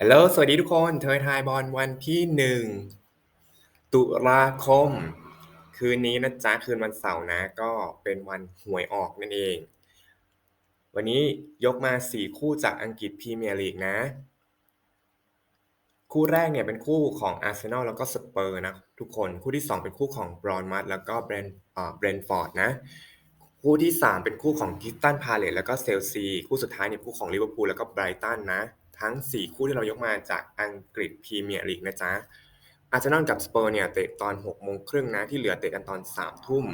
ฮัลโหล สวัสดีทุกคน เทยทายบอลวันที่1ตุลาคม คืนนี้นะจ๊ะ คืนวันเสาร์นะ ก็เป็นวันหวยออกนั่นเอง วันนี้ยกมา4คู่จากอังกฤษพรีเมียร์ลีกนะ คู่แรกเนี่ยเป็นคู่ของอาร์เซนอลแล้วก็สเปอร์นะทุกคน คู่ที่2เป็นคู่ของบรอนมัดแล้วก็เบรนเบรนฟอร์ดนะ คู่ที่3เป็นคู่ของกิสตันพาเลตแล้วก็เซลซี คู่สุดท้ายเนี่ยคู่ของลิเวอร์พูลแล้วก็ไบรตันนะ ทั้ง 4 คู่ที่เรายกมาจากอังกฤษพรีเมียร์ลีกนะจ๊ะอาร์เซนอลกับสเปอร์เนี่ยเตะตอน6โมงครึ่งนะที่เหลือเตะกันตอน3ทุ่ม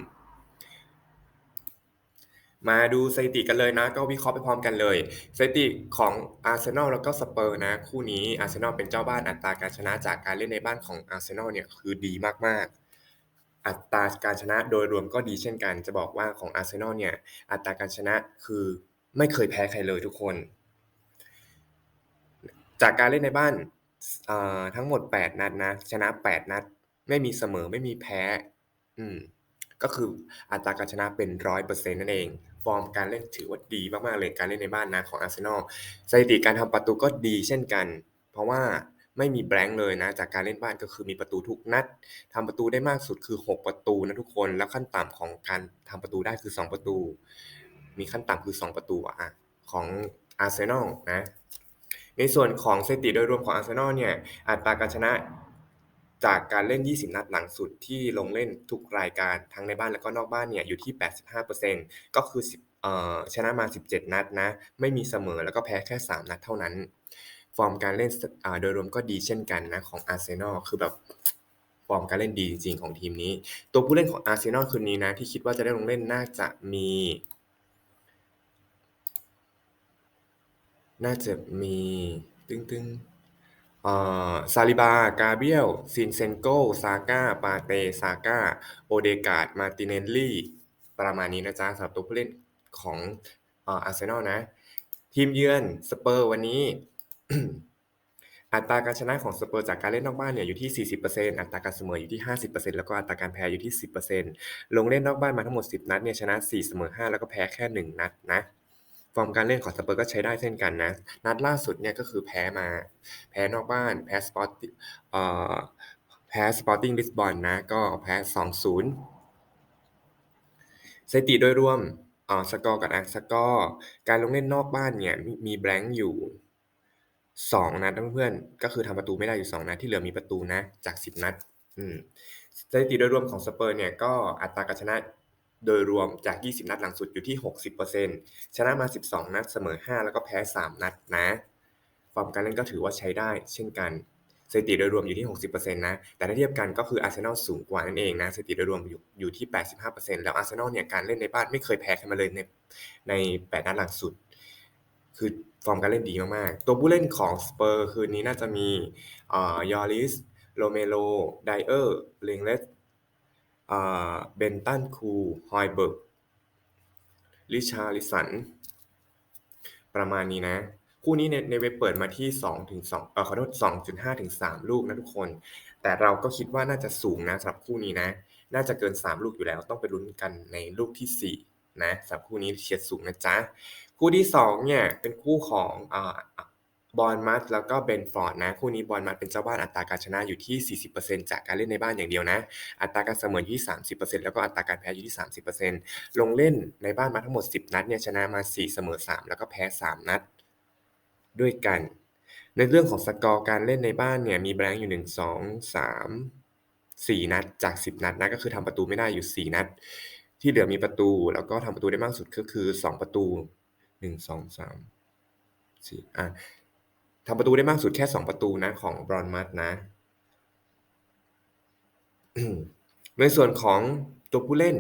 มาดูสถิติกันเลยนะก็วิเคราะห์ไปพร้อมกันเลยสถิติของอาร์เซนอลแล้วก็สเปอร์นะ คู่นี้อาร์เซนอลเป็นเจ้าบ้านอัตราการชนะจากการเล่นในบ้านของอาร์เซนอลเนี่ยคือดีมากๆ อัตราการชนะโดยรวมก็ดีเช่นกัน จะบอกว่าของอาร์เซนอลเนี่ยอัตราการชนะคือไม่เคยแพ้ใครเลยทุกคน จากการเล่นในบ้านอ่าทั้งหมด 8 นัดนะ ชนะ 8 นัด ไม่มีเสมอไม่มีแพ้ อืม ก็คืออัตราการชนะเป็น100%นั่นเอง ฟอร์มการเล่นถือว่าดีมากๆเลยการเล่นในบ้านนะของอาร์เซนอลสถิติการทำประตูก็ดีเช่นกัน เพราะว่าไม่มีแบงค์เลยนะ จากการเล่นบ้านก็คือมีประตูทุกนัดทำประตูได้มากสุดคือ 6 ประตูนะทุกคน แล้วขั้นต่ำของการทำประตูได้คือ 2 ประตู มีขั้นต่ำคือ 2 ประตูอะของอาร์เซนอลนะ ในส่วนของสถิติโดยรวมของอาร์เซนอลเนี่ยอัตราการชนะจากการเล่น 20 นัดหลังสุดที่ลงเล่นทุกรายการทั้งในบ้านและก็นอกบ้านเนี่ยอยู่ที่ 85%ก็คือ10เอ่อชนะมา 17 นัดนะ ไม่มีเสมอแล้วก็แพ้แค่ 3 นัดเท่านั้น ฟอร์มการเล่นโดยรวมก็ดีเช่นกันนะของอาร์เซนอลคือแบบฟอร์มการเล่นดีจริงของทีมนี้ ตัวผู้เล่นของอาร์เซนอลคืนนี้นะที่คิดว่าจะได้ลงเล่นน่าจะมี น่าจะมีตึงๆเอ่อซาลิบา กาเบรียล ซินเซนโก ซาก้า ปาเต ซาก้า โอเดกาด มาติเนลลี่ ประมาณนี้นะจ๊ะสำหรับตัวผู้เล่นของอ่ออาร์เซนอลนะ ทีมเยือนสเปอร์วันนี้อัตราการชนะของสเปอร์จากการเล่นนอกบ้านเนี่ยอยู่ที่ 40%อัตราการเสมออยู่ที่ 50%แล้วก็อัตราการแพ้อยู่ที่ 10%ลงเล่นนอกบ้านมาทั้งหมด 10 นัดเนี่ยชนะ 4 เสมอ 5 แล้วก็แพ้แค่ 1 นัดนะ ฟอร์มการเล่นของสเปอร์ก็ใช้ได้เช่นกันนะ นัดล่าสุดเนี่ยก็คือแพ้มา แพ้นอกบ้าน แพ้สปอร์ตเอ่อแพ้สปอร์ติ้งลิสบอนนะ ก็แพ้2-0สถิติโดยรวมอ่อสกอร์กับอาร์สกอร์การลงเล่นนอกบ้านเนี่ยมีแบงค์อยู่2นัดเพื่อนๆก็คือทำประตูไม่ได้อยู่2นัดที่เหลือมีประตูนะ จาก10นัด อืมสถิติโดยรวมของสเปอร์เนี่ยก็อัตราการชนะ โดยรวมจาก 20 นัดหลังสุดอยู่ที่ 60%ชนะมา 12 นัดเสมอ 5 แล้วก็แพ้ 3 นัดนะ ฟอร์มการเล่นก็ถือว่าใช้ได้ เช่นกันสถิติโดยรวมอยู่ที่ 60%นะ แต่ถ้าเทียบกันก็คืออาร์เซนอลสูงกว่านั่นเองนะสถิติโดยรวมอยู่อยู่ที่ 85%แล้วอาร์เซนอลเนี่ยการเล่นในบ้านไม่เคยแพ้ใครมาเลยในใน 8 นัดหลังสุด คือฟอร์มการเล่นดีมากๆ ตัวผู้เล่นของสเปอร์คืนนี้น่าจะมีอ่อยอริสโรเมโลไดเออร์เลงเลส เบนตันคู ฮอยเบิร์กลิชาลิสัน ประมาณนี้นะ คู่นี้ในในเว็บเปิดมาที่2ถึง2เออขอโทษ2.5ถึง3ลูกนะทุกคน แต่เราก็คิดว่าน่าจะสูงนะสำหรับคู่นี้นะ น่าจะเกิน 3 ลูกอยู่แล้ว ต้องไปลุ้นกันในลูกที่ 4 นะสำหรับคู่นี้เฉียดสูงนะจ๊ะ คู่ที่ 2 เนี่ย เป็นคู่ของอ่า บอลมัสแล้วก็เบนฟอร์ดนะคู่นี้บอลมัสเป็นเจ้าบ้านอัตราการชนะอยู่ที่ 40%จากการเล่นในบ้านอย่างเดียวนะ อัตราการเสมออยู่ที่ 30%แล้วก็อัตราการแพ้อยู่ที่ 30%ลงเล่นในบ้านมาทั้งหมด 10 นัดเนี่ยชนะมา 4 เสมอ 3 แล้วก็แพ้ 3 นัด ด้วยกัน ในเรื่องของสกอร์การเล่นในบ้านเนี่ยมีแบงค์อยู่ 1 2 3 4 นัดจาก 10 นัดนะก็คือทำประตูไม่ได้อยู่ 4 นัด ที่เหลือมีประตูแล้วก็ทำประตูได้มากสุดก็คือ 2 ประตู 1 2 3 4อะ ทำประตูได้มากสุดแค่ 2 ประตูนะของบรอนมัสนะ ในส่วนของตัวผู้เล่น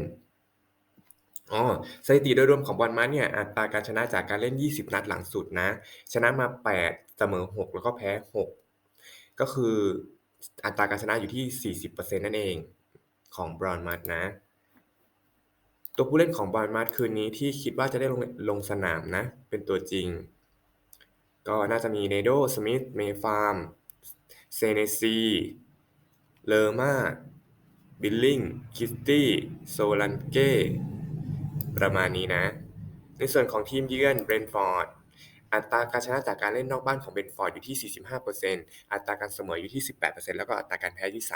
อ๋อสถิติโดยรวมของบอลมัสเนี่ยอัตราการชนะจากการเล่น 20 นัดหลังสุดนะ ชนะมา 8 เสมอ 6 แล้วก็แพ้ 6 ก็คืออัตราการชนะอยู่ที่ 40%นั่นเองของบรอนมัสนะ ตัวผู้เล่นของบอลมัสคืนนี้ที่คิดว่าจะได้ลงลงสนามนะ เป็นตัวจริง ก็น่าจะมีเนโดสมิธเมฟาร์มเซเนซีเลอร์มาบิลลิงคิสตี้โซลันเก้ประมาณนี้นะ ในส่วนของทีมเยือนเบรนฟอร์ดอัตราการชนะจากการเล่นนอกบ้านของ Brentford อยู่ที่ 45%อัตราการเสมออยู่ที่ 18%แล้วก็อัตราการแพ้อยู่ที่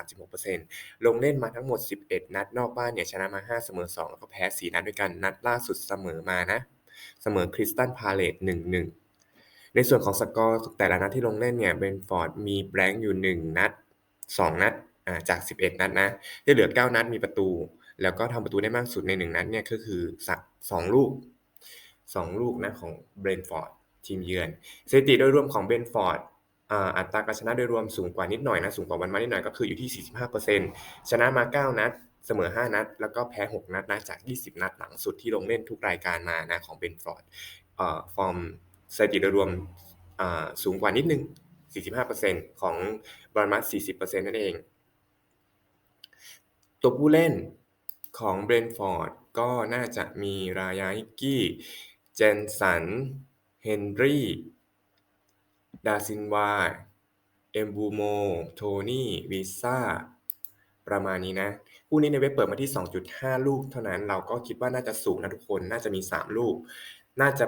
36%ลงเล่นมาทั้งหมด 11 นัดนอกบ้านเนี่ยชนะมา 5 เสมอ 2 แล้วก็แพ้ 4 นัดด้วยกัน นัดล่าสุดเสมอมานะ เสมอ Crystal Palace 1-1 ในส่วนของสกอร์แต่ละนัดที่ลงเล่นเนี่ย Brentford มีแบงค์อยู่ 1 นัด 2 นัดอ่าจาก 11 นัดนะที่เหลือ 9 นัดมีประตู แล้วก็ทำประตูได้มากสุดใน 1 นัดเนี่ยก็คือสัก2ลูก 2 ลูกนะของ Brentford ทีมเยือนสถิติโดยรวมของ Brentford อ่าอัตราการชนะโดยรวมสูงกว่านิดหน่อยนะสูงกว่าวันมานิดหน่อยก็คืออยู่ที่ 45%ชนะมา 9 นัด เสมอ 5 นัด แล้วก็แพ้ 6 นัดนะจาก 20 นัดหลังสุดที่ลงเล่นทุกรายการมานะของ Brentford เอ่อฟอร์ม สถิติโดยรวมสูงกว่านิดนึง 45%ของบอลมัส40%นั่นเอง ตัวผู้เล่นของ Brentford ก็น่าจะมีรายาฮิกกี้ เจนสัน เฮนรี่ ดาซินวา เอมบูโม โทนี่วิซ่า ประมาณนี้นะ คู่นี้ในเว็บเปิดมาที่ 2.5 ลูกเท่านั้น เราก็คิดว่าน่าจะสูงนะทุกคน น่าจะมี 3 ลูก น่าจะ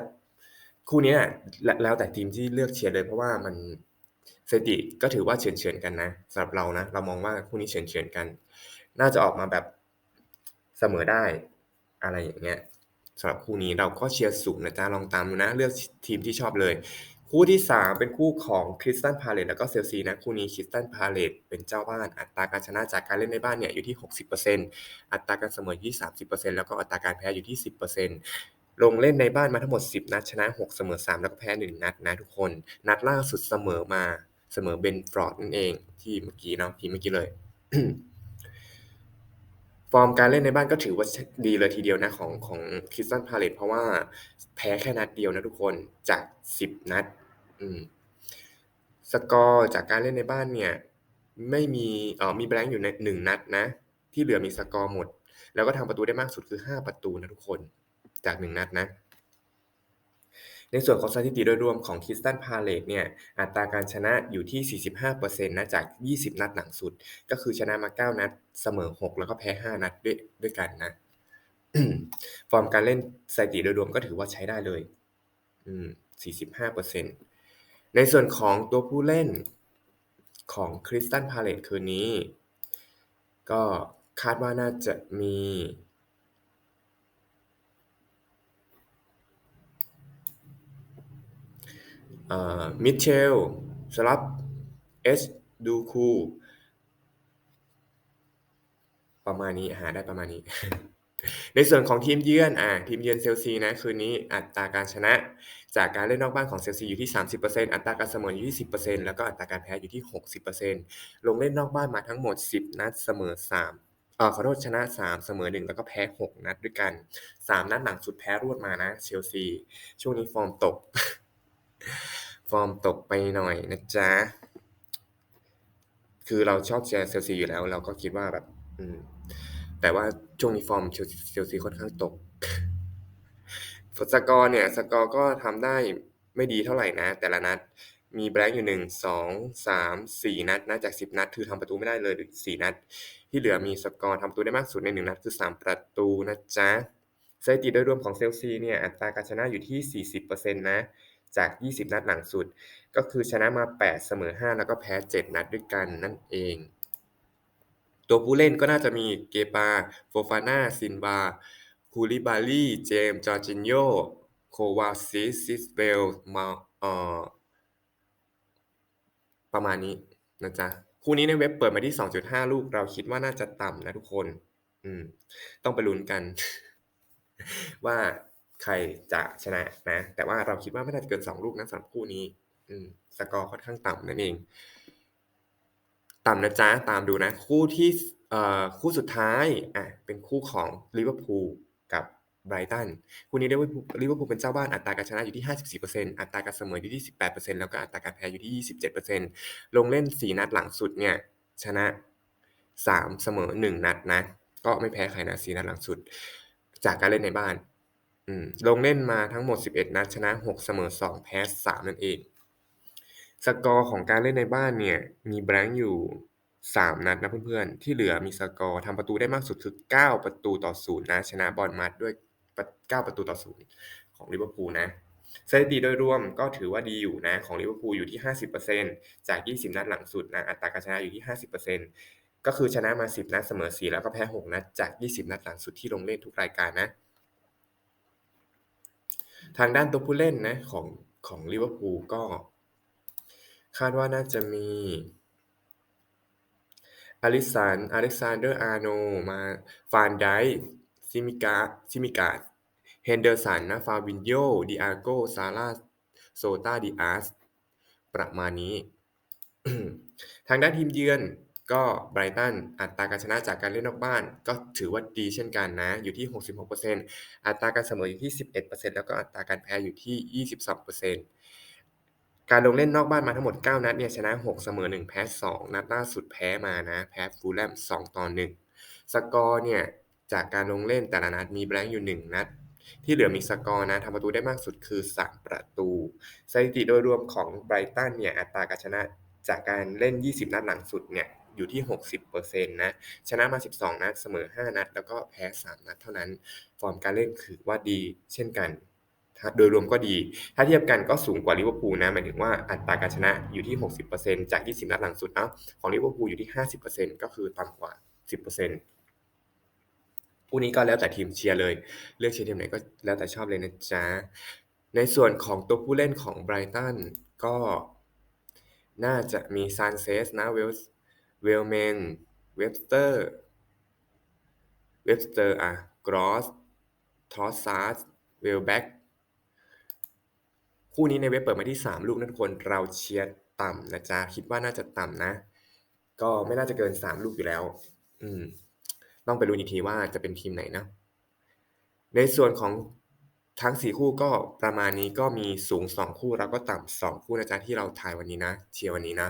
คู่นี้นะแล้วแต่ทีมที่เลือกเชียร์เลยเพราะว่ามันสถิติก็ถือว่าเฉือนๆกันนะสำหรับเรานะเรามองว่าคู่นี้เฉือนๆกัน น่าจะออกมาแบบเสมอได้อะไรอย่างเงี้ยสำหรับคู่นี้เราก็เชียร์สูงนะจ๊ะลองตามดูนะเลือกทีมที่ชอบเลย คู่ที่ 3 เป็นคู่ของคริสตันพาเลตแล้วก็เซลซีนะคู่นี้คริสตันพาเลตเป็นเจ้าบ้าน อัตราการชนะจากการเล่นในบ้านเนี่ยอยู่ที่ 60%อัตราการเสมออยู่ที่ 30%แล้วก็อัตราการแพ้อยู่ที่ 10% ลงเล่นในบ้านมาทั้งหมด 10 นัด ชนะ 6 เสมอ 3 แล้วก็แพ้ 1 นัดนะทุกคน นัดล่าสุดเสมอมาเสมอเบนฟร์ดนั่นเอง ที่เมื่อกี้เนาะทีเมื่อกี้เลย ฟอร์มการเล่นในบ้านก็ถือว่าดีเลยทีเดียวนะของของคริสตันพาเลตเพราะว่าแพ้แค่นัดเดียวนะทุกคนจาก 10 นัด อืมสกอร์จากการเล่นในบ้านเนี่ย ไม่มีเออมีแบงค์อยู่ในหนึ่งนัดนะ ที่เหลือมีสกอร์หมด แล้วก็ทำประตูได้มากสุดคือ 5 ประตูนะทุกคน จาก 1 นัดนะ ในส่วนของสถิติโดยรวมของคริสตันพาเลตเนี่ยอัตราการชนะอยู่ที่ 45%นะจาก 20 นัดหลังสุด ก็คือชนะมา 9 นัด เสมอ 6 แล้วก็แพ้ 5 นัดด้วยด้วยกันนะฟอร์มการเล่นสถิติโดยรวมก็ถือว่าใช้ได้เลย อืม 45%ในส่วนของตัวผู้เล่นของคริสตันพาเลตคืนนี้ ก็คาดว่าน่าจะมี มิเชล สลับเอสดูคู ประมาณนี้หาได้ประมาณนี้ ในส่วนของทีมเยือนอ่าทีมเยือนเซลซีนะคืนนี้อัตราการชนะ จากการเล่นนอกบ้านของเซลซีอยู่ที่ 30%อัตราการเสมออยู่ที่ 10%แล้วก็อัตราการแพ้อยู่ที่ 60%ลงเล่นนอกบ้านมาทั้งหมด 10 นัดเสมอ3เออขอโทษชนะ 3 เสมอ 1 แล้วก็แพ้ 6 นัดด้วยกัน 3 นัดหลังสุดแพ้รวดมานะ เชลซี ช่วงนี้ฟอร์มตก ฟอร์มตกไปหน่อยนะจ๊ะ คือเราชอบเชียร์เชลซีอยู่แล้ว เราก็คิดว่าแบบ อืม แต่ว่าช่วงนี้ฟอร์มเชลซีเชลซีค่อนข้างตกสกอร์เนี่ย สกอร์ก็ทำได้ไม่ดีเท่าไหร่นะ แต่ละนัด มีแบงค์อยู่หนึ่งสองสามสี่นัดนะจากสิบนัด คือทำประตูไม่ได้เลยสี่นัด ที่เหลือมีสกอร์ทำประตูได้มากสุดในหนึ่งนัดคือสามประตูนะจ๊ะ สถิติโดยรวมของเชลซีเนี่ยอัตราการชนะอยู่ที่ 40%นะจาก 20 นัดหลังสุด ก็คือชนะมา 8 เสมอ 5 แล้วก็แพ้ 7 นัดด้วยกันนั่นเอง ตัวผู้เล่นก็น่าจะมีเกปา โฟฟาน่า ซินวาคูลิบาลีเจมจอร์จินโย โควาซิสซิสเบลมาเอ่อประมาณนี้นะจ๊ะ คู่นี้ในเว็บเปิดมาที่ 2.5 ลูก เราคิดว่าน่าจะต่ำนะทุกคน อืม ต้องไปลุ้นกัน ว่าใครจะชนะนะ แต่ว่าเราคิดว่าไม่น่าจะเกิน2ลูกนะสำหรับคู่นี้ อืม สกอร์ค่อนข้างต่ำนั่นเอง ต่ำนะจ๊ะ ตามดูนะ คู่ที่เอ่อคู่สุดท้ายอะเป็นคู่ของลิเวอร์พูลกับไบรตันคู่นี้ลิเวอร์พูลลิเวอร์พูลเป็นเจ้าบ้านอัตราการชนะอยู่ที่ 54%อัตราการเสมออยู่ที่ 18%แล้วก็อัตราการแพ้อยู่ที่ 27%ลงเล่น 4 นัดหลังสุดเนี่ยชนะ 3 เสมอ 1 นัดนะ ก็ไม่แพ้ใครนะ 4 นัดหลังสุด จากการเล่นในบ้าน อืมลงเล่นมาทั้งหมด 11 นัดชนะ 6 เสมอ 2 แพ้ 3 นั่นเอง สกอร์ของการเล่นในบ้านเนี่ย มีแบงค์อยู่ 3 นัดนะเพื่อนๆ ที่เหลือมีสกอร์ทำประตูได้มากสุดคือ 9 ประตูต่อ 0 นะ ชนะบอร์นมัธด้วย 9 ประตูต่อ 0 ของลิเวอร์พูลนะสถิติโดยรวมก็ถือว่าดีอยู่นะ ของลิเวอร์พูลอยู่ที่ 50%จาก 20 นัดหลังสุดนะอัตราการชนะอยู่ที่ 50% ก็คือชนะมา 10 นัดเสมอ 4 แล้วก็แพ้ 6 นัดจาก 20 นัดหลังสุดที่ลงเล่นทุกรายการนะ ทางด้านตัวผู้เล่นนะของของลิเวอร์พูลก็ คาดว่าน่าจะมีอลิสันอเล็กซานเดอร์อาร์โน มาฟานไดซิมิกาซิมิกาเฮนเดอร์สันนะฟาบินโยดิอาโกซาร่าโซตาดิอาสประมาณนี้ ทางด้านทีมเยือน ก็ไบรตันอัตราการชนะจากการเล่นนอกบ้าน ก็ถือว่าดีเช่นกันนะ อยู่ที่ 66%อัตราการเสมออยู่ที่ 11%แล้วก็อัตราการแพ้อยู่ที่ 22%การลงเล่นนอกบ้านมาทั้งหมด 9 นัดเนี่ยชนะ 6 เสมอ 1 แพ้ 2 นัดล่าสุดแพ้มานะแพ้ฟูลแลม2ต่อ1สกอร์เนี่ยจากการลงเล่นแต่ละนัดมีแบงค์อยู่ 1 นัด ที่เหลือมีสกอร์นะทำประตูได้มากสุดคือ 3 ประตู สถิติโดยรวมของไบรตันเนี่ยอัตราการชนะจากการเล่น 20 นัดหลังสุดเนี่ย อยู่ที่ 60%นะชนะมา 12 นัดเสมอ 5 นัด แล้วก็แพ้ 3 นัดเท่านั้น ฟอร์มการเล่นถือว่าดีเช่นกันโดยรวมก็ดี ถ้าเทียบกันก็สูงกว่าลิเวอร์พูลนะหมายถึงว่าอัตราการชนะอยู่ที่ 60%จาก 20 นัดหลังสุดเนาะของลิเวอร์พูลอยู่ที่ 50%ก็คือต่ำกว่า 10%คู่นี้ก็แล้วแต่ทีมเชียร์เลย เลือกเชียร์ทีมไหนก็แล้วแต่ชอบเลยนะจ๊ะ ในส่วนของตัวผู้เล่นของไบรตันก็น่าจะมีซานเซสนะเวลส์ เวลแมนเวบสเตอร์เวบสเตอร์อะกรอสทอสซาร์สเวลแบ็กคู่นี้ในเว็บเปิดมาที่ 3 ลูกนะทุกคนเราเชียร์ต่ำนะจ๊ะ คิดว่าน่าจะต่ำนะ ก็ไม่น่าจะเกิน 3 ลูกอยู่แล้ว อืม ต้องไปรู้อีกทีว่าจะเป็นทีมไหนนะ ในส่วนของทั้ง 4 คู่ก็ประมาณนี้ก็มีสูง 2 คู่แล้วก็ต่ำ2คู่นะจ๊ะที่เราถ่ายวันนี้นะ เชียร์วันนี้นะ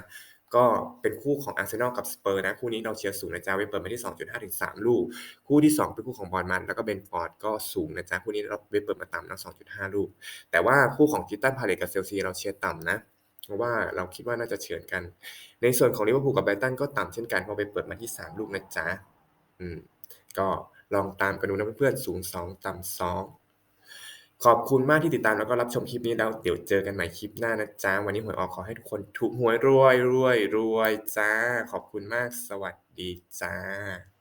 ก็เป็นคู่ของอาร์เซนอลกับสเปอร์นะ คู่นี้เราเชียร์สูงนะจ๊ะเวเปิดมาที่ 2.5 ถึง 3 ลูก คู่ที่ 2 เป็นคู่ของบอร์นมัธแล้วก็เบนฟอร์ดก็สูงนะจ๊ะคู่นี้เราเวเปิดมาต่ำนะ2.5 ลูก แต่ว่าคู่ของคริสตัลพาเลตกับเชลซีเราเชียร์ต่ำนะเพราะว่าเราคิดว่าน่าจะเฉือนกัน ในส่วนของลิเวอร์พูลกับไบรตันก็ต่ำเช่นกันเพราะไปเปิดมาที่ 3 ลูกนะจ๊ะอืมก็ลองตามกันดูนะเพื่อนๆสูง 2 ต่ำ2 ขอบคุณมากที่ติดตามแล้วก็รับชมคลิปนี้แล้วเดี๋ยวเจอกันใหม่คลิปหน้านะจ๊ะวันนี้หวยออกขอให้ทุกคนถูกหวยรวยรวยรวยจ้า ขอบคุณมากสวัสดีจ้า